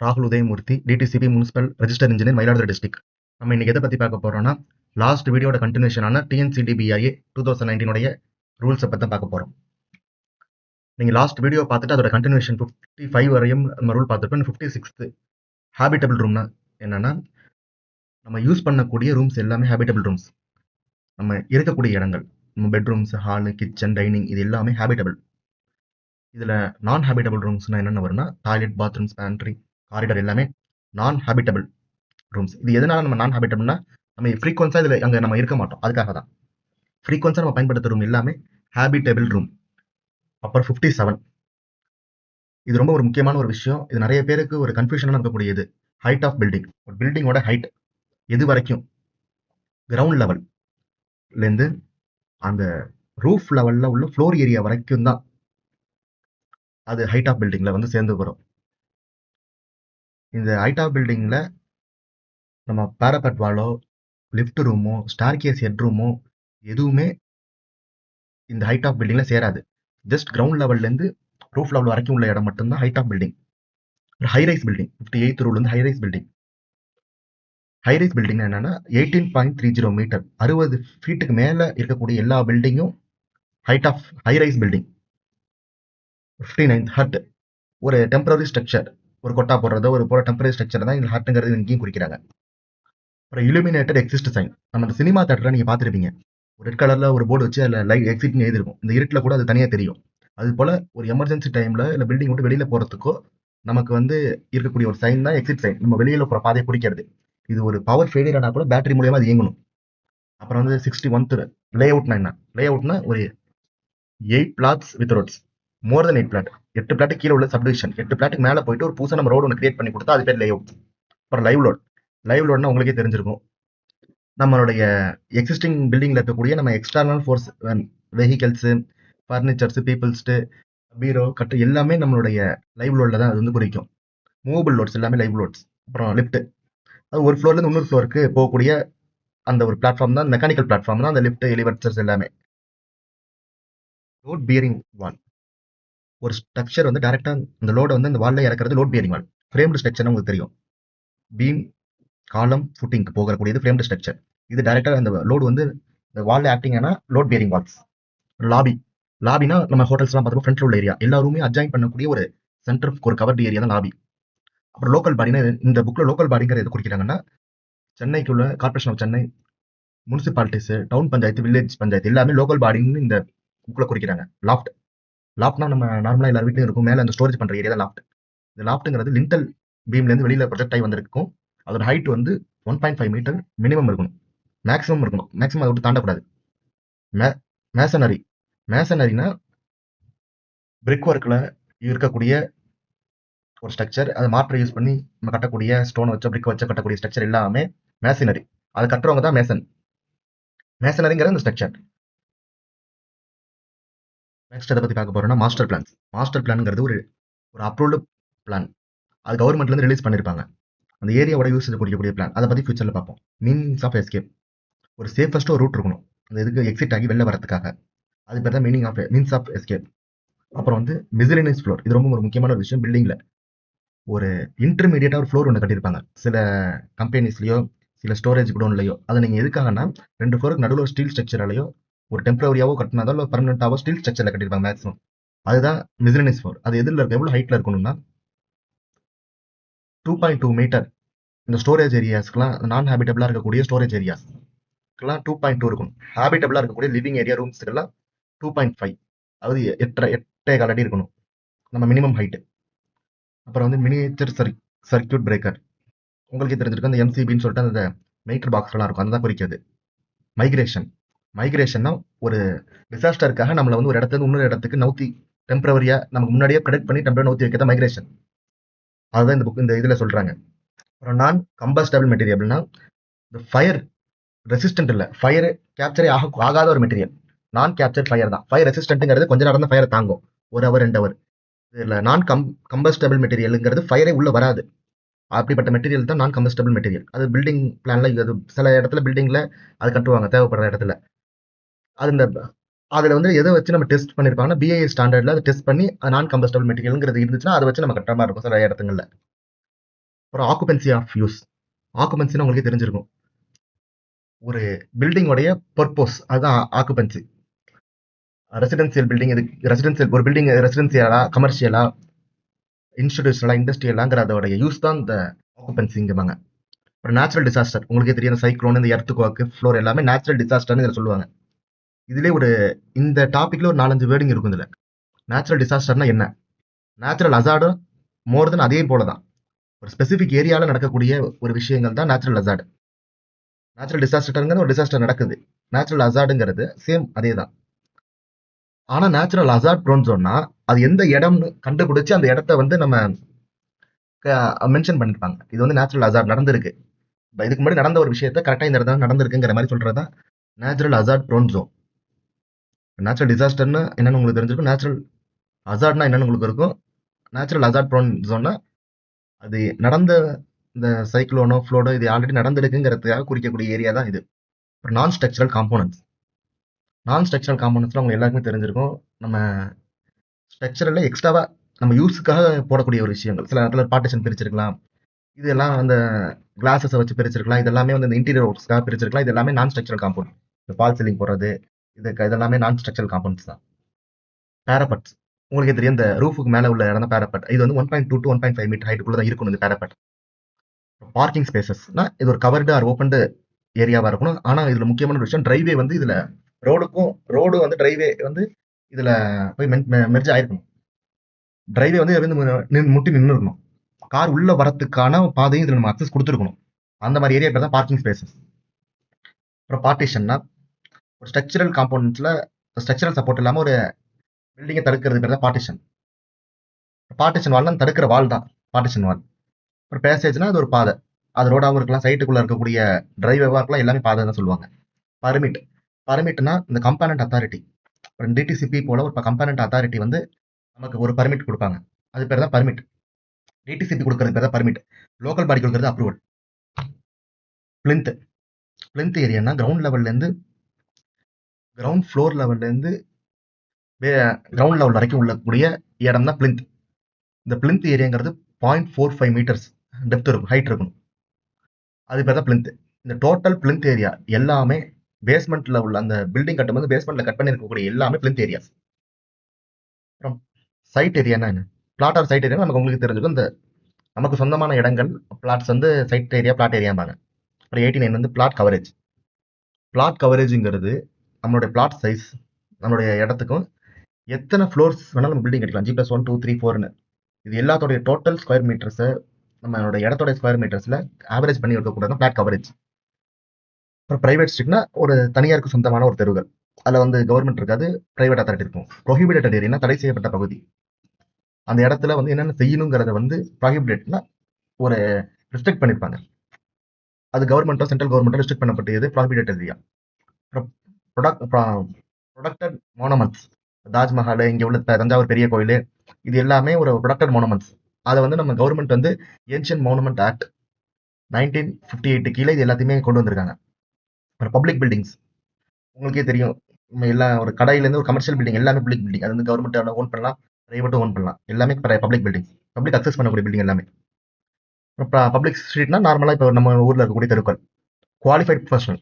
ராகுல் Udayamurthy DTCP municipal register engineer Mayiladuthurai district நம்ம இன்னைக்கு எதை பற்றி பார்க்க போகிறோம்னா லாஸ்ட் வீடியோட கண்டினியூஷனான டிஎன்சிடிபிஐஏ டூ தௌசண்ட் நைன்டீனுடைய ரூல்ஸை பற்றி தான் பார்க்க போகிறோம் நீங்கள் லாஸ்ட் வீடியோ பார்த்துட்டு அதோட கண்டினியூஷன் ஃபிஃப்டி ஃபைவ் வரையும் நம்ம ரூல் பார்த்துருப்போம் ஃபிஃப்டி சிக்ஸ்த்து ஹேபிட்டபிள் ரூம்னா என்னென்னா நம்ம யூஸ் பண்ணக்கூடிய ரூம்ஸ் எல்லாமே ஹேபிட்டபிள் ரூம்ஸ் நம்ம இருக்கக்கூடிய இடங்கள் நம்ம பெட்ரூம்ஸ் ஹாலு கிச்சன் டைனிங் இது எல்லாமே ஹேபிட்டபிள் இதில் நான் ஹேபிட்டபிள் ரூம்ஸ்னால் என்னென்ன வரும்னா டாய்லெட் பாத்ரூம்ஸ் பேண்ட்ரி காரிடர் எல்லாமே நான் ஹேபிட்டபிள் ரூம்ஸ் இது எதனால நம்ம நான் ஹேபிட்டபிள்னா நம்ம ஃப்ரீக்வன்ஸாக இதில் அங்கே நம்ம இருக்க மாட்டோம். அதுக்காக தான். ஃப்ரீக்வன்ஸாக நம்ம பயன்படுத்துகிற ரூம் எல்லாமே ஹேபிட்டபிள் ரூம் அப்புறம் ஃபிஃப்டி செவன் இது ரொம்ப ஒரு முக்கியமான ஒரு விஷயம். இது நிறைய பேருக்கு ஒரு கன்ஃபியூஷனாக இருக்கக்கூடியது ஹைட் ஆஃப் பில்டிங் ஒரு பில்டிங்கோட ஹைட் எது வரைக்கும்? கிரவுண்ட் லெவல்லேருந்து அந்த ரூஃப் லெவலில் உள்ள ஃப்ளோர் ஏரியா வரைக்கும் தான் அது ஹைட் ஆஃப் பில்டிங்கில் வந்து சேர்ந்து வரும். இந்த ஹைட் ஆஃப் பில்டிங்கில் நம்ம பேரபட் வாலோ லிஃப்ட் ரூமோ ஸ்டார் கேஸ் ஹெட் ரூமோ எதுவுமே இந்த ஹைட் ஆஃப் பில்டிங்கில் சேராது ஜஸ்ட் கிரவுண்ட் லெவல்லேருந்து ரூஃப் லெவல் வரைக்கும் உள்ள இடம் மட்டும்தான் height of building high rise building fifty eight rule வந்து high rise building high rise building என்னன்னா eighteen point three zero metre அறுபது ஃபீட்டுக்கு மேலே இருக்கக்கூடிய எல்லா பில்டிங்கும் height of high rise building fifty ninth hut ஒரு டெம்பரரி ஸ்ட்ரக்சர் ஒரு கொட்டா போடுறதோ ஒரு போல டெம்பரரி ஸ்ட்ரக்சர் தான் இந்த ஹார்ட்டுங்கிறது இங்கேயும் குறிக்கிறாங்க. அப்புறம் இலுமினேட்டட் எக்ஸிஸ்ட் சைன் நம்ம அந்த சினிமா தேட்டரில் நீங்கள் பார்த்துருப்பீங்க. ஒரு ரெட் கலரில் ஒரு போர்டு வச்சு அதில் லைட் எக்ஸிட்னு எழுதிருக்கும் இந்த இருட்டில் கூட அது தனியாக தெரியும். அது போல் ஒரு எமர்ஜென்சி டைமில் இல்லை பில்டிங் விட்டு வெளியில் போகிறதுக்கோ நமக்கு வந்து இருக்கக்கூடிய ஒரு சைன் தான் எக்ஸிட் சைன் நம்ம வெளியில் போகிற பாதையை குறிக்கிறது இது ஒரு பவர் ஃபெயிலியர் ஆனால் கூட பேட்டரி மூலியமாக அது இயங்கணும். அப்புறம் வந்து சிக்ஸ்டி ஒன்த்து லே அவுட்னா என்ன லே அவுட்னா ஒரு eight plots with roads more then eight plot எட்டு பிளாட்டு கீழே உள்ள சப்டிவிஷன் எட்டு பிளாட்டுக்கு மேலே போயிட்டு ஒரு புதுசாக நம்ம ரோடு ஒன்று கிரியேட் பண்ணி கொடுத்தா அது பேர் லைவ் அப்புறம் லைவ் லோட் லைவ் லோட்னா உங்களுக்கே தெரிஞ்சிருக்கும். நம்மளுடைய எக்ஸிஸ்டிங் பில்டிங்கில் இருக்கக்கூடிய நம்ம எக்ஸ்டர்னல் ஃபோர்ஸ் வெஹிக்கல்ஸு ஃபர்னிச்சர்ஸு பீப்புள்ஸ்ட்டு பீரோ கட்டு எல்லாமே நம்மளுடைய லைவ் லோடில் தான் அது வந்து குறிக்கும் மூவபிள் லோட்ஸ் எல்லாமே லைவ் லோட்ஸ் அப்புறம் லிஃப்ட்டு அது ஒரு ஃப்ளோர்லேருந்து இன்னொரு ஃப்ளோருக்கு போகக்கூடிய அந்த ஒரு பிளாட்ஃபார்ம் தான் மெக்கானிக்கல் பிளாட்ஃபார்ம் தான் அந்த லிஃப்ட் எலிவேட்டர்ஸ் எல்லாமே. லோட் பியரிங் வால் ஒரு ஸ்ட்ரக்சர் வந்து டேரெக்டாக இந்த லோடை வந்து அந்த வாலில் இறக்குறது லோட் பியரிங் வால் ஃப்ரேம்டு ஸ்ட்ரக்சர்னு உங்களுக்கு தெரியும். பீம் காலம் ஃபுட்டிங்க்கு போகக்கூடியது ஃப்ரேம்டு ஸ்ட்ரக்சர் இது டேரெக்டாக அந்த லோடு வந்து இந்த வாலில் ஆக்டிங் ஆனால் லோட் பியரிங் வால்ஸ் லாபி லாபினா நம்ம ஹோட்டல்ஸ்லாம் பார்த்தோம் ஃப்ரண்ட்ல உள்ள ஏரியா எல்லா ரூமையும் அட்ஜாயின் பண்ணக்கூடிய ஒரு சென்டர் ஒரு கவர்டு ஏரியா தான் லாபி அப்புறம் லோக்கல் பாடினா இந்த புக்கில் லோக்கல் பாடிங்கிற எது குறிக்கிறாங்கன்னா சென்னைக்கு உள்ள corporation of Chennai municipalities town panchayat village panchayat எல்லாமே லோக்கல் பாடின்னு இந்த புக்கில் குறிக்கிறாங்க. லாஃப்ட் லாஃப்ட்னா நம்ம நார்மலாக எல்லா வீட்லையும் இருக்கும். மேலே அந்த ஸ்டோரேஜ் பண்ணுற ஏரியா தான் லாஃப்ட் இந்த லாஃப்ட்டுங்கிறது லிண்டல் பீம்லேருந்து வெளியில் ப்ரொஜெக்ட் ஆகி வந்திருக்கும். அதோட ஹைட் வந்து one point five metre minimum இருக்கணும். மேக்ஸிமம் இருக்கணும். மேக்ஸிமம் அதை விட்டு தாண்டக்கூடாது. மே மேசனரி மேசனரினா பிரிக் ஒர்க்கில் இருக்கக்கூடிய ஒரு ஸ்ட்ரக்சர் அதை மாற்று யூஸ் பண்ணி நம்ம கட்டக்கூடிய ஸ்டோன் வச்ச பிரிக் வச்ச கட்டக்கூடிய ஸ்ட்ரக்சர் எல்லாமே மேசினரி அதை கட்டுறவங்க தான் மேசன் மேசனரிங்கிற இந்த ஸ்ட்ரக்சர் நெக்ஸ்ட் அதை பற்றி பார்க்க போறோம்னா மாஸ்டர் பிளான்ஸ் மாஸ்டர் பிளான்ங்கிறது ஒரு ஒரு அப்ரூவ்டு பிளான் அது கவர்மெண்ட்லேருந்து ரிலீஸ் பண்ணியிருப்பாங்க அந்த ஏரியாவோட யூஸ் கொடுக்கக்கூடிய பிளான் அதை பற்றி ஃபியூச்சரில் பார்ப்போம். மீனிங்ஸ் ஆஃப் எஸ்கேப் ஒரு சேஃபஸ்ட் ஒரு ரூட் இருக்கணும். அந்த இதுக்கு எக்ஸிட் ஆகி வெளில வரதுக்காக அது பேர் தான் meaning of means of escape அப்புறம் வந்து மிசிலினியஸ் ஃப்ளோர் இது ரொம்ப ஒரு முக்கியமான ஒரு விஷயம் பில்டிங்கில் ஒரு இன்டர்மீடியட்டாக ஒரு ஃப்ளோர் ஒன்று கட்டியிருப்பாங்க. சில கம்பெனிஸ்லையோ சில ஸ்டோரேஜ் குடோன்லையோ. அதை நீங்கள் எதுக்காகனா ரெண்டு ஃப்ளோருக்கு நடுவில் ஒரு ஸ்டீல் ஸ்ட்ரக்சராலையோ ஒரு டெம்பரவரியாவோ கட்டினதோ இல்லை பர்மனெண்ட்டாவோ ஸ்டீல் ஸ்ட்ரக்சரில் கட்டியிருப்பாங்க மேக்ஸிமம் அதுதான் மிசிலினிஸ் ஃப்ளோர் அது எதில் இருக்க? எவ்வளோ ஹைட்டில் இருக்கணும்னா டூ பாயிண்ட் டூ மீட்டர் இந்த ஸ்டோரேஜ் ஏரியாஸ்க்குலாம் நான் ஹேபிட்டபிளாக இருக்கக்கூடிய ஸ்டோரேஜ் ஏரியாஸ்க்கெல்லாம் டூ பாயிண்ட் டூ இருக்கும் ஹேபிட்டபிளாக இருக்கக்கூடிய லிவிங் ஏரியா ரூம்ஸ்க்கெல்லாம் டூ பாயிண்ட் ஃபைவ் அதாவது எட்டரை எட்டே கால் அடி இருக்கணும். நம்ம மினிமம் ஹைட்டு அப்புறம் வந்து மினியேச்சர் சர்க் சர்க்கியூட் பிரேக்கர் உங்களுக்கே தெரிஞ்சிருக்கும் அந்த எம்சிபின்னு சொல்லிட்டு அந்த மீட்டர் பாக்ஸ்லாம் இருக்கும். அதுதான் குறிக்கிறது. மைக்ரேஷன் மைக்ரேஷன்னா ஒரு டிசாஸ்டருக்காக நம்மளை வந்து ஒரு இடத்துல இன்னொரு இடத்துக்கு நவுத்தி டெம்பரவரியா நமக்கு முன்னாடியே ப்ரெடிக்ட் பண்ணி டெம்பரவரி நவுத்தி வைக்க மைக்ரேஷன் அதுதான் இந்த புக் இந்த இதில் சொல்கிறாங்க அப்புறம் நான் கம்பஸ்டபிள் அப்படின்னா இந்த ஃபயர் ரெசிஸ்டன்ட் இல்லை ஃபயர் கேப்சரே ஆக ஆகாத ஒரு மெட்டீரியல் நான் கேப்சர் ஃபயர் தான். ஃபயர் ரெசிஸ்டன்ட்டுங்கிறது கொஞ்ச நேரம் தான் ஃபயரை தாங்கும். ஒரு ஹவர் ரெண்டு ஹவர் இதில் நான் கம் கம்பஸ்டபிள் மெட்டீரியலுங்கிறது ஃபயரே உள்ளே வராது. அப்படிப்பட்ட மெட்டீரியல் தான் நான் கம்பஸ்டபிள் மெட்டீரியல் அது பில்டிங் பிளானில் அது சில இடத்துல பில்டிங்கில் அது கட்டுவாங்க தேவைப்படுற இடத்துல. அது இந்த அதில் வந்து எதை வச்சு நம்ம டெஸ்ட் பண்ணியிருப்பாங்கன்னா பிஏ ஸ்டாண்டர்டில் அதை டெஸ்ட் பண்ணி நான் கம்பஸ்டபிள் மெட்டீரியலுங்கிறது இருந்துச்சுன்னா அதை வச்சு நம்ம கட்டுற மாதிரி இருக்கும் சில இடத்துங்களில். அப்புறம் ஆக்குபென்சி ஆஃப் யூஸ் ஆக்குபென்சின்னு உங்களுக்கே தெரிஞ்சிருக்கும். ஒரு பில்டிங்கோடைய பர்பஸ் அதுதான் ஆக்குபென்சி ரெசிடென்சியல் பில்டிங் இது ரெசிடென்சியல் ஒரு பில்டிங் ரெசிடென்சியலா கமர்ஷியலா இன்ஸ்டிடியூஷனலா இண்டஸ்ட்ரியலாங்கிறதோடைய யூஸ் தான் இந்த ஆக்குபென்சிங்கம்பாங்க அப்புறம் நேச்சுரல் டிசாஸ்டர் உங்களுக்கே தெரியும் சைக்ளோன் இந்த எர்த்து குவாக்கு ஃப்ளோர் எல்லாமே நேச்சுரல் டிசாஸ்டர்னு இதில் சொல்லுவாங்க. இதுலேயே ஒரு இந்த டாப்பிக்ல ஒரு நாலஞ்சு வேர்டிங் இருக்கும் இதில். நேச்சுரல் டிசாஸ்டர்னா என்ன? நேச்சுரல் அசார்டும் மோர் தென் அதே போல தான். ஒரு ஸ்பெசிஃபிக் ஏரியாவில் நடக்கக்கூடிய ஒரு விஷயங்கள் தான் நேச்சுரல் அசார்டு நேச்சுரல் டிசாஸ்டருங்கிறது ஒரு டிசாஸ்டர் நடக்குது. நேச்சுரல் அசார்டுங்கிறது சேம் அதே தான். ஆனால் நேச்சுரல் அசார்ட் ப்ரோன் சொன்னால் அது எந்த இடம்னு கண்டுபிடிச்சி அந்த இடத்த வந்து நம்ம மென்ஷன் பண்ணியிருப்பாங்க இது வந்து நேச்சுரல் அசார்ட் நடந்திருக்கு. இப்போ இதுக்கு முன்னாடி நடந்த ஒரு விஷயத்த கரெக்டாக இந்த இடத்துல நடந்திருக்குங்கிற மாதிரி சொல்கிறது தான் natural hazard prone zone natural டிசாஸ்டர்னு என்னென்னு உங்களுக்கு தெரிஞ்சிருக்கும். நேச்சுரல் அசார்ட்னா என்னென்னு உங்களுக்கு இருக்கும். நேச்சுரல் அசார்ட் ப்ரோன் ஜோன்னா அது நடந்த இந்த சைக்ளோனோ ஃப்ளோடோ இது ஆல்ரெடி நடந்திருக்குங்கிறதுக்காக குறிக்கக்கூடிய ஏரியா தான் இது. அப்புறம் non structural components non structural காம்போனன்ட்ஸ்லாம் உங்களுக்கு எல்லாருக்குமே தெரிஞ்சிருக்கும். நம்ம ஸ்ட்ரக்சரில் எக்ஸ்ட்ராவாக நம்ம யூஸுக்காக போடக்கூடிய ஒரு விஷயங்கள். சில இடத்துல பார்ட்டிஷன் பிரிச்சிருக்கலாம். இதெல்லாம் அந்த கிளாஸஸை வச்சு பிரிச்சிருக்கலாம். இதெல்லாமே வந்து இந்த இன்டீரியர் ஒர்க்ஸ்க்காக பிரிச்சிருக்கலாம். இது எல்லாமே நான் ஸ்ட்ரக்சரல் காம்பவுண்ட் இந்த பால் சீலிங் போடுறது இதுக்கு இதெல்லாமே நான் ஸ்ட்ரக்சரல் காம்பவுண்ட்ஸ் தான். பேரபட்ஸ் உங்களுக்கே தெரியும் இந்த ரூஃபுக்கு மேலே உள்ள இடம் தான் இது வந்து one point two to one point five metre ஹைட்டுக்குள்ள தான் இருக்கணும் இந்த பேரபட் பார்க்கிங் ஸ்பேசஸ்னா இது ஒரு கவர்டு ஆர் ஓப்பன்டு ஏரியாவாக இருக்கணும். ஆனால் இதில் முக்கியமான ஒரு விஷயம் ட்ரைவே வந்து இதில் ரோடுக்கும் ரோடு வந்து ட்ரைவே வந்து இதில் போய் மெர்ஜ் ஆயிருக்கணும். ட்ரைவே வந்து வந்து முட்டி நின்று இருக்கணும் கார் உள்ளே வரத்துக்கான பாதையும் இதில் நம்ம அக்சஸ் கொடுத்துருக்கணும். அந்த மாதிரி ஏரியா பேர் தான் பார்க்கிங் ஸ்பேசஸ் அப்புறம் பார்ட்டிஷன்னா ஒரு ஸ்ட்ரக்சரல் காம்பவுண்ட்ஸில் ஸ்ட்ரக்சரல் சப்போர்ட் இல்லாமல் ஒரு பில்டிங்கை தடுக்கிறது பேர் தான் பார்ட்டிஷன் பார்ட்டிஷன் வால்னால் தடுக்கிற வால் தான் பார்ட்டிஷன் வால் அப்புறம் பேசேஜ்னா அது ஒரு பாதை. அது ரோடாகவும் இருக்கலாம் சைட்டுக்குள்ளே இருக்கக்கூடிய டிரைவேவாக இருக்கலாம் எல்லாமே பாதை தான் சொல்லுவாங்க. பர்மிட் பர்மிட்னா இந்த கம்பானண்ட் அத்தாரிட்டி அப்புறம் டிடிசிபி போல ஒரு கம்பானண்ட் அத்தாரிட்டி வந்து நமக்கு ஒரு பர்மிட் கொடுப்பாங்க. அது பேர் தான் பர்மிட் டிடிசிபி கொடுக்கறது பேர் தான் பர்மிட் லோக்கல் பாடி கொடுக்கறது அப்ரூவல் பிளிந்த் பிளிந்த் ஏரியானா கிரவுண்ட் லெவல்லேருந்து கிரவுண்ட் ஃப்ளோர் லெவல்லேருந்து கிரவுண்ட் லெவல் வரைக்கும் உள்ளக்கூடிய இடம் தான் பிளிந்த் இந்த plinth ஏரியாங்கிறது point four five metres depth இருக்கும் ஹைட் இருக்கணும் அது பேர் தான் பிளிந்த் இந்த டோட்டல் பிளிந்த் ஏரியா எல்லாமே பேஸ்மெண்ட்டில் உள்ள அந்த பில்டிங் கட்டும்போது பேஸ்மெண்ட்ல கட் பண்ணியிருக்கக்கூடிய எல்லாமே பிளிந்த் ஏரியாஸ் அப்புறம் சைட் ஏரியானா என்ன? பிளாட் ஆர் சைட் ஏரியா நமக்கு உங்களுக்கு தெரிஞ்சுக்கும் இந்த நமக்கு சொந்தமான இடங்கள் பிளாட்ஸ் வந்து சைட் ஏரியா பிளாட் ஏரியாம்பாங்க அப்புறம் எயிட்டி நைன் வந்து பிளாட் கவரேஜ் பிளாட் கவரேஜுங்கிறது நம்மளுடைய பிளாட் சைஸ் நம்மளுடைய இடத்துக்கும் எத்தனை ஃப்ளோர்ஸ் வேணாலும் நம்ம பில்டிங் கட்டிக்கலாம். G plus one two three ஃபோர்னு இது எல்லாத்தோடைய டோட்டல் ஸ்கொயர் மீட்டர்ஸை நம்மளோட இடத்தோட ஸ்கொயர் மீட்டர்ஸில் ஆவரேஜ் பண்ணி இருக்கக்கூடாது பிளாட் கவரேஜ் அப்புறம் ப்ரைவேட் ஸ்ட்ரீட்னா ஒரு தனியாருக்கு சொந்தமான ஒரு தெருவுகள். அதில் வந்து கவர்மெண்ட் இருக்காது ப்ரைவேட் அத்தாரிட்டி இருக்கும். ப்ரொஹிபிடேட்டட் ஏரியானா தடை செய்யப்பட்ட பகுதி. அந்த இடத்துல வந்து என்னென்ன செய்யணுங்கிறத வந்து ப்ரொஹிபிடேட்னா ஒரு ரெஸ்ட்ரிக்ட் பண்ணியிருப்பாங்க அது கவர்மெண்ட்டோ சென்ட்ரல் கவர்மெண்ட்டோ ரெஸ்ட்ரிக்ட் பண்ணப்பட்டது ப்ராஹிபிட்டட் ஏரியா அப்புறம் ப்ரொடக்ட் ப்ரொடக்டட் மோனமெண்ட்ஸ் தாஜ்மஹால் இங்கே உள்ள த- தஞ்சாவூர் பெரிய கோயில் இது எல்லாமே ஒரு ப்ரொடக்டட் மோனமெண்ட்ஸ் அதை வந்து நம்ம கவர்மெண்ட் வந்து ancient monument act nineteen fifty eight கீழே இது எல்லாத்தையுமே கொண்டு வந்திருக்காங்க. அப்புறம் பப்ளிக் பில்டிங்ஸ் உங்களுக்கே தெரியும் நம்ம எல்லா ஒரு கடையிலேருந்து ஒரு கமர்ஷியல் பில்டிங் எல்லாமே பப்ளிக் பில்டிங் அது வந்து கவர்மெண்ட் ஓன் பண்ணலாம் பிரைவேட்டும் ஓன் பண்ணலாம். எல்லாமே பப்ளிக் பில்டிங் பப்ளிக் அக்சஸ் பண்ணக்கூடிய பில்டிங் எல்லாமே. அப்புறம் பப்ளிக் ஸ்ட்ரீட்னா நார்மலாக இப்போ நம்ம ஊரில் இருக்கக்கூடிய தெருக்கள். குவாலிஃபைட் ப்ரொஃபஷனல்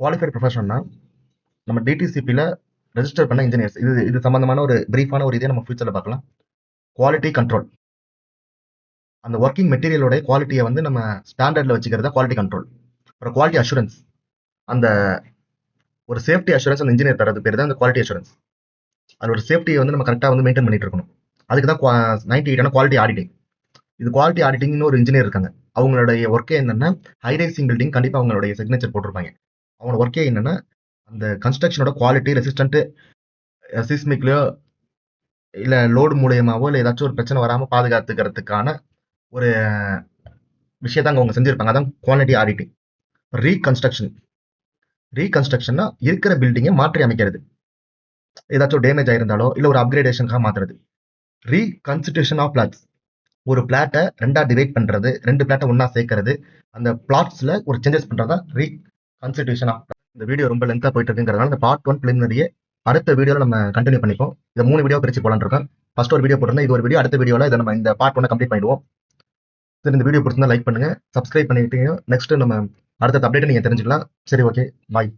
குவாலிஃபைட் ப்ரொஃபஷன்னா நம்ம டிடிசிபியில் ரெஜிஸ்டர் பண்ண இன்ஜினியர்ஸ் இது இது சம்மந்தமான ஒரு பிரீஃபான ஒரு இதை நம்ம ஃபியூச்சரில் பார்க்கலாம். குவாலிட்டி கண்ட்ரோல் அந்த ஒர்க்கிங் மெட்டீரியலோட குவாலிட்டியை வந்து நம்ம ஸ்டாண்டர்டில் வச்சுக்கிறது குவாலிட்டி கண்ட்ரோல் அப்புறம் குவாலிட்டி அஷூரன்ஸ் அந்த ஒரு சேஃப்டி அஷூரன்ஸ் அந்த இன்ஜினியர் தரது பேர் தான் அந்த குவாலிட்டி அஷூரன்ஸ் அது ஒரு சேஃப்டியை வந்து நம்ம கரெக்டாக வந்து மெயின்டைன் பண்ணிட்டு இருக்கணும். அதுக்கு தான் நைன்டி எயிட்டான குவாலிட்டி ஆடிட்டிங் இது குவாலிட்டி ஆடிட்டிங்னு ஒரு இன்ஜினியர் இருக்காங்க. அவங்களுடைய ஒர்க்கே என்னன்னா ஹைரைசிங் பில்டிங் கண்டிப்பாக அவங்களுடைய சிக்னேச்சர் போட்டிருப்பாங்க. அவனோட ஒர்க்கே என்னென்னா அந்த கன்ஸ்ட்ரக்ஷனோட குவாலிட்டி ரெசிஸ்டன்ட் சிஸ்மிக்லையோ இல்லை லோடு மூலியமாவோ இல்லை ஏதாச்சும் ஒரு பிரச்சனை வராமல் பாதுகாத்துக்கிறதுக்கான ஒரு விஷயத்தை அங்க அவங்க செஞ்சுருப்பாங்க. அதான் குவாலிட்டி ஆடிட்டிங் ரீகன்ஸ்ட்ரக்ஷன் ரீகன்ஸ்ட்ரக்ஷன்னா இருக்கிற பில்டிங்கை மாற்றி அமைக்கிறது. ஏதாச்சும் டேமேஜ் ஆயிருந்தாலோ இல்லை ஒரு அப்கிரேடேஷனுக்காக மாற்றுறது ரீகன்ஸ்டியூஷன் ஆஃப் பிளாட்ஸ் ஒரு பிளாட்டை ரெண்டாக டிவைட் பண்ணுறது ரெண்டு பிளாட்டை ஒன்றா சேர்க்கறது. அந்த பிளாட்ஸில் ஒரு சேஞ்சஸ் பண்றதா ரீ கான்ஸ்டிடியூஷன் இந்த வீடியோ ரொம்ப லென்த்தாக போயிட்டு இருக்குங்கிறதுனால இந்த பார்ட் ஒன் பிலிமினரியே அடுத்த வீடியோவில் நம்ம கண்டினியூ பண்ணிப்போம். இதை மூணு வீடியோ பிரிச்சு போலான்னு இருக்கோம். ஃபர்ஸ்ட் ஒரு வீடியோ போட்டிருந்தோம் இது ஒரு வீடியோ அடுத்த வீடியோவில் இதை நம்ம இந்த பார்ட் ஒன்னை கம்ப்ளீட் பண்ணிடுவோம். சரி இந்த வீடியோ பிடிச்சிருந்தா லைக் பண்ணுங்க சப்ஸ்கிரைப் பண்ணிக்கிட்டீங்க. நெக்ஸ்ட் நம்ம அடுத்த அப்டேட்டை நீங்கள் தெரிஞ்சுக்கலாம். சரி ஓகே பாய்